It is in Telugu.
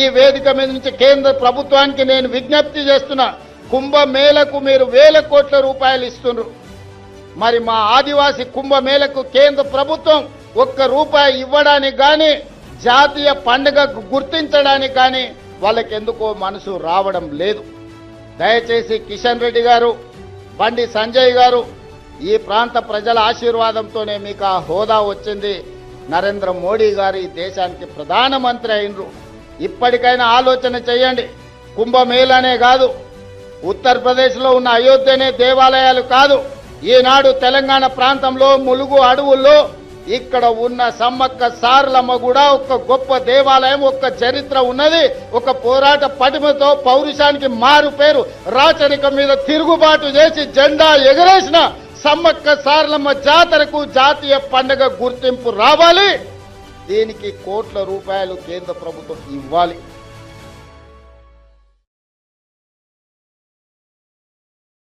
ఈ వేదిక మీద నుంచి కేంద్ర ప్రభుత్వానికి నేను విజ్ఞప్తి చేస్తున్నా కుంభమేళకు మీరు వేల కోట్ల రూపాయలు ఇస్తున్నారు. మరి మా ఆదివాసి కుంభమేళకు కేంద్ర ప్రభుత్వం ఒక్క రూపాయి ఇవ్వడానికి కానీ జాతీయ పండుగకు గుర్తించడానికి కానీ వాళ్ళకి ఎందుకో మనసు రావడం లేదు. దయచేసి కిషన్ రెడ్డి గారు బండి సంజయ్ గారు ఈ ప్రాంత ప్రజల ఆశీర్వాదంతోనే మీకు ఆ హోదా వచ్చింది. నరేంద్ర మోడీ గారు ఈ దేశానికి ప్రధానమంత్రి అయినరు. ఇప్పటికైనా ఆలోచన చేయండి. కుంభమేళనే కాదు. ఉత్తరప్రదేశ్లో ఉన్న అయోధ్యనే దేవాలయాలు కాదు. ఈనాడు తెలంగాణ ప్రాంతంలో ములుగు అడవుల్లో ఇక్కడ ఉన్న సమ్మక్క సారలమ్మ కూడా ఒక గొప్ప దేవాలయం ఒక చరిత్ర ఉన్నది. ఒక పోరాట పటిమతో పౌరుషానికి మారు పేరు రాచరికం మీద తిరుగుబాటు చేసి జెండా ఎగరేసిన సమ్మక్క సారలమ్మ జాతరకు జాతీయ పండుగ గుర్తింపు రావాలి. దీనికి కోట్ల రూపాయలు కేంద్ర ప్రభుత్వం ఇవ్వాలి?